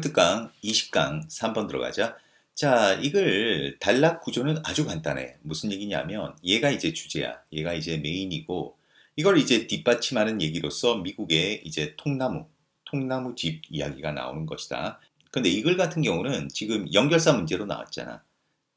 특강 20강 3번 들어가자. 자, 이걸 단락 구조는 아주 간단해. 무슨 얘기냐면 얘가 이제 주제야. 얘가 이제 메인이고 이걸 이제 뒷받침하는 얘기로서 미국의 이제 통나무, 통나무 집 이야기가 나오는 것이다. 근데 이글 같은 경우는 지금 연결사 문제로 나왔잖아.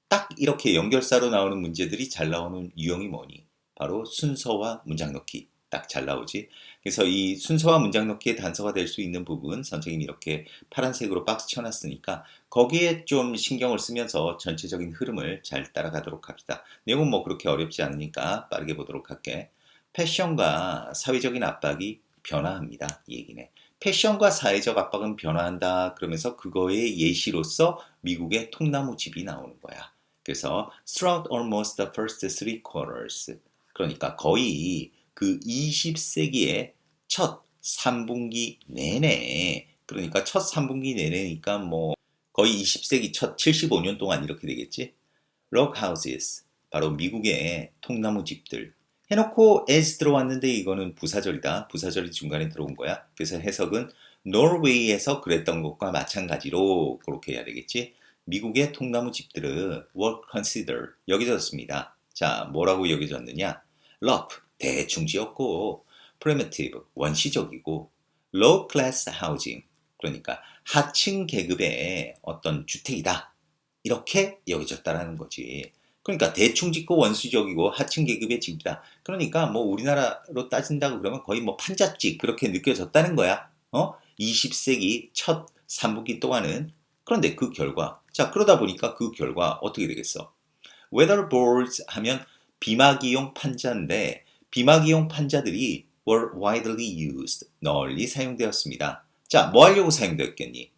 딱 이렇게 연결사로 나오는 문제들이 잘 나오는 유형이 뭐니? 바로 순서와 문장 넣기. 딱 잘 나오지. 그래서 이 순서와 문장 넣기의 단서가 될 수 있는 부분 선생님이 이렇게 파란색으로 박스 쳐놨으니까 거기에 좀 신경을 쓰면서 전체적인 흐름을 잘 따라가도록 합시다. 내용은 뭐 그렇게 어렵지 않으니까 빠르게 보도록 할게. 패션과 사회적인 압박이 변화합니다. 이 얘기네. 패션과 사회적 압박은 변화한다. 그러면서 그거의 예시로서 미국의 통나무 집이 나오는 거야. 그래서 throughout almost the first three quarters. 그러니까 거의 그 20세기의 첫 3분기 내내 그러니까 첫 3분기 내내니까 뭐 거의 20세기 첫 75년 동안 이렇게 되겠지. 록 houses 바로 미국의 통나무 집들 해놓고 as 들어왔는데 이거는 부사절이다. 부사절이 중간에 들어온 거야. 그래서 해석은 노르웨이에서 그랬던 것과 마찬가지로 그렇게 해야 되겠지. 미국의 통나무 집들은 were considered 여겨졌습니다. 자, 뭐라고 여겨졌느냐? rough 대충 지었고 primitive 원시적이고 low class 그러니까 하층 계급의 어떤 주택이다. 이렇게 여겨졌다라는 거지. 그러니까 대충 짓고 원수적이고 하층 계급의 집이다. 그러니까 뭐 우리나라로 따진다고 그러면 거의 뭐 판잣집 그렇게 느껴졌다는 거야. 어? 20세기 첫 3분기 동안은 그런데 그 결과 자 그러다 보니까 그 결과 어떻게 되겠어? weatherboards 하면 비마기용 판자인데 비마기용 판자들이 were widely used 널리 사용되었습니다. 자, 뭐 하려고 사용되었겠니?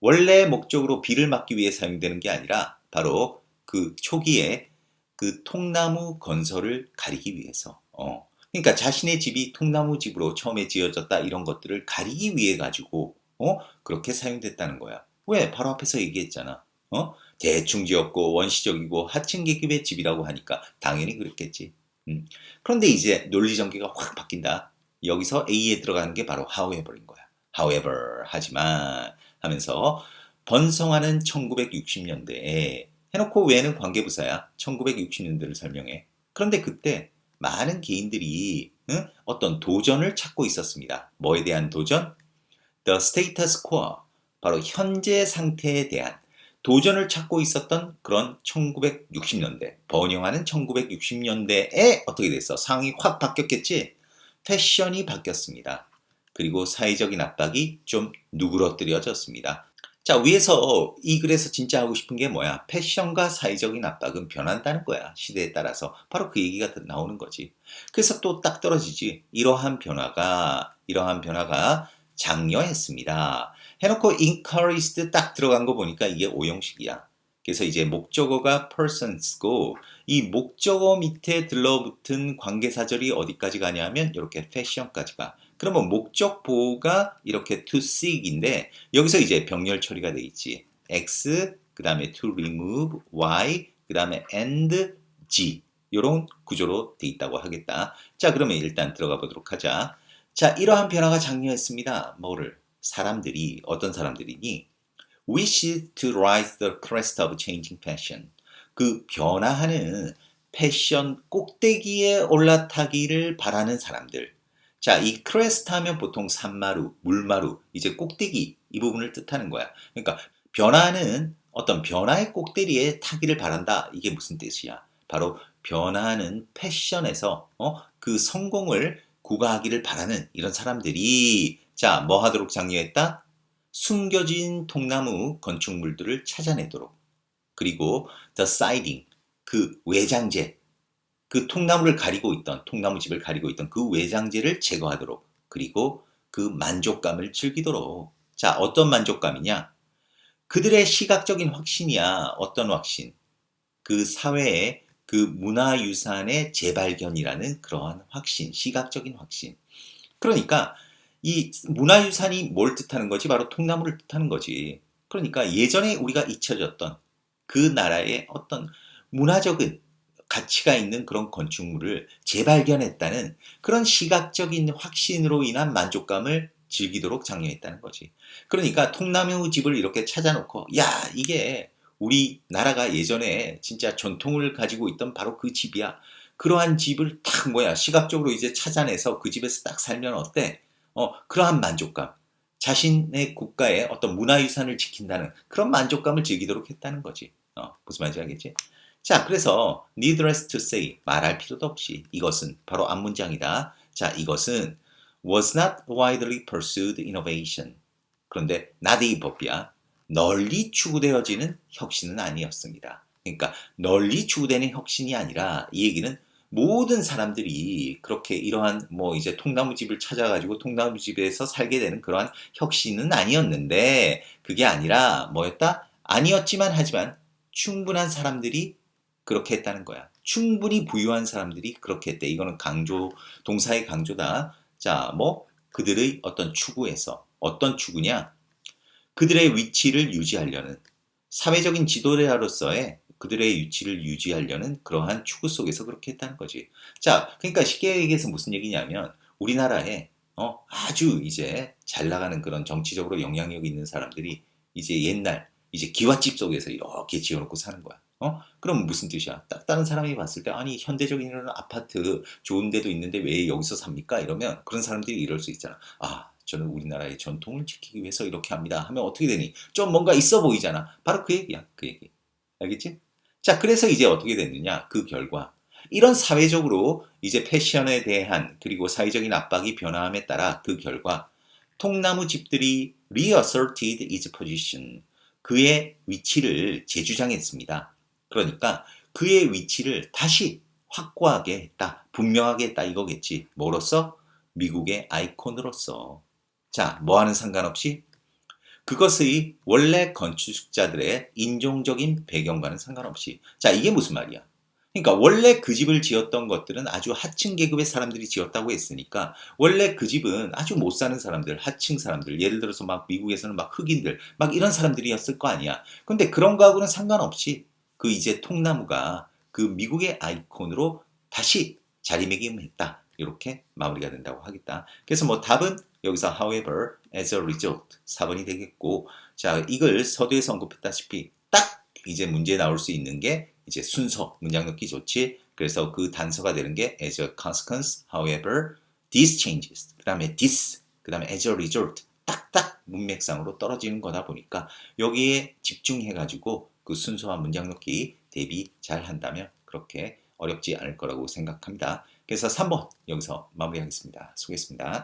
원래 목적으로 비를 막기 위해 사용되는 게 아니라 바로 그 초기에 그 통나무 건설을 가리기 위해서. 어. 그러니까 자신의 집이 통나무 집으로 처음에 지어졌다 이런 것들을 가리기 위해 가지고 어? 그렇게 사용됐다는 거야. 왜? 바로 앞에서 얘기했잖아. 어? 대충 지었고 원시적이고 하층 계급의 집이라고 하니까 당연히 그렇겠지. 음. 그런데 이제 논리 전개가 확 바뀐다. 여기서 A에 들어가는 게 바로 however인 거야. however 하지만 하면서 번성하는 1960년대에 해놓고 외에는 관계부사야. 1960년대를 설명해. 그런데 그때 많은 개인들이 응? 어떤 도전을 찾고 있었습니다. 뭐에 대한 도전? The status quo. 바로 현재 상태에 대한 도전을 찾고 있었던 그런 1960년대, 번영하는 1960년대에 어떻게 됐어? 상황이 확 바뀌었겠지? 패션이 바뀌었습니다. 그리고 사회적인 압박이 좀 누그러뜨려졌습니다. 자, 위에서 이 글에서 진짜 하고 싶은 게 뭐야? 패션과 사회적인 압박은 변한다는 거야. 시대에 따라서. 바로 그 얘기가 나오는 거지. 그래서 또 딱 떨어지지. 이러한 변화가, 이러한 변화가 장려했습니다. 해놓고 encouraged 딱 들어간 거 보니까 이게 오형식이야. 그래서 이제 목적어가 persons고 이 목적어 밑에 들러붙은 관계사절이 어디까지 가냐면 이렇게 fashion까지 가. 그러면 목적 보호가 이렇게 to seek인데 여기서 이제 병렬 처리가 돼 있지. x 그 다음에 to remove y 그 다음에 and g 이런 구조로 돼 있다고 하겠다. 자 그러면 일단 들어가 보도록 하자. 자 이러한 변화가 장려했습니다. 뭐를 사람들이 어떤 사람들이니 wish to rise the crest of changing fashion 그 변화하는 패션 꼭대기에 올라타기를 바라는 사람들 자, 이 크레스트 하면 보통 산마루, 물마루, 이제 꼭대기 이 부분을 뜻하는 거야. 그러니까 변화는 어떤 변화의 꼭대기에 타기를 바란다. 이게 무슨 뜻이야? 바로 변화하는 패션에서 어? 그 성공을 구가하기를 바라는 이런 사람들이 자, 뭐 하도록 장려했다? 숨겨진 통나무 건축물들을 찾아내도록. 그리고 the siding, 그 외장재, 그 통나무를 가리고 있던, 통나무 집을 가리고 있던 그 외장재를 제거하도록. 그리고 그 만족감을 즐기도록. 자, 어떤 만족감이냐? 그들의 시각적인 확신이야. 어떤 확신? 그 사회의 그 문화유산의 재발견이라는 그러한 확신, 시각적인 확신. 그러니까 이 문화유산이 뭘 뜻하는 거지? 바로 통나무를 뜻하는 거지. 그러니까 예전에 우리가 잊혀졌던 그 나라의 어떤 문화적인 가치가 있는 그런 건축물을 재발견했다는 그런 시각적인 확신으로 인한 만족감을 즐기도록 장려했다는 거지. 그러니까 통나무 집을 이렇게 찾아놓고 야 이게 우리 나라가 예전에 진짜 전통을 가지고 있던 바로 그 집이야. 그러한 집을 딱 뭐야 시각적으로 이제 찾아내서 그 집에서 딱 살면 어때? 어 그러한 만족감. 자신의 국가의 어떤 문화유산을 지킨다는 그런 만족감을 즐기도록 했다는 거지. 어, 무슨 말인지 알겠지? 자, 그래서 needless to say 말할 필요도 없이 이것은 바로 앞 문장이다. 자, 이것은 was not widely pursued innovation. 그런데 not 이 법이야. 널리 추구되어지는 혁신은 아니었습니다. 그러니까 널리 추구되는 혁신이 아니라 이 얘기는 모든 사람들이 그렇게 이러한 뭐 이제 통나무집을 찾아가지고 통나무집에서 살게 되는 그러한 혁신은 아니었는데 그게 아니라 뭐였다? 아니었지만 하지만 충분한 사람들이 그렇게 했다는 거야. 충분히 부유한 사람들이 그렇게 했대. 이거는 강조, 동사의 강조다. 자, 뭐, 그들의 어떤 추구에서, 어떤 추구냐? 그들의 위치를 유지하려는, 사회적인 지도자로서의 그들의 위치를 유지하려는 그러한 추구 속에서 그렇게 했다는 거지. 자, 그러니까 쉽게 얘기해서 무슨 얘기냐면, 우리나라에, 어, 아주 이제 잘 나가는 그런 정치적으로 영향력 있는 사람들이 이제 옛날, 이제 기와집 속에서 이렇게 지어놓고 사는 거야. 어? 그럼 무슨 뜻이야? 딱 다른 사람이 봤을 때 아니 현대적인 이런 아파트 좋은 데도 있는데 왜 여기서 삽니까? 이러면 그런 사람들이 이럴 수 있잖아. 아 저는 우리나라의 전통을 지키기 위해서 이렇게 합니다. 하면 어떻게 되니? 좀 뭔가 있어 보이잖아. 바로 그 얘기야. 그 얘기. 알겠지? 자 그래서 이제 어떻게 됐느냐? 그 결과 이런 사회적으로 이제 패션에 대한 그리고 사회적인 압박이 변화함에 따라 그 결과 통나무 집들이 reasserted its position 그의 위치를 재주장했습니다. 그러니까 그의 위치를 다시 확고하게 했다. 분명하게 했다. 이거겠지. 뭐로서? 미국의 아이콘으로서. 자, 뭐하는 상관없이 그것의 원래 건축자들의 인종적인 배경과는 상관없이. 자, 이게 무슨 말이야? 그러니까 원래 그 집을 지었던 것들은 아주 하층 계급의 사람들이 지었다고 했으니까 원래 그 집은 아주 못 사는 사람들, 하층 사람들, 예를 들어서 막 미국에서는 막 흑인들, 막 이런 사람들이었을 거 아니야. 근데 그런 거하고는 상관없이 그 이제 통나무가 그 미국의 아이콘으로 다시 자리매김했다. 이렇게 마무리가 된다고 하겠다. 그래서 뭐 답은 여기서 however, as a result 4번이 되겠고 자 이걸 서두에서 언급했다시피 딱 이제 문제 나올 수 있는 게 이제 순서 문장 넣기 좋지. 그래서 그 단서가 되는 게 as a consequence, however, these changes 그 다음에 this 그 다음에 as a result 딱딱 문맥상으로 떨어지는 거다 보니까 여기에 집중해가지고 그 순서와 문장 넣기 대비 잘 한다면 그렇게 어렵지 않을 거라고 생각합니다. 그래서 3번 여기서 마무리하겠습니다. 수고했습니다.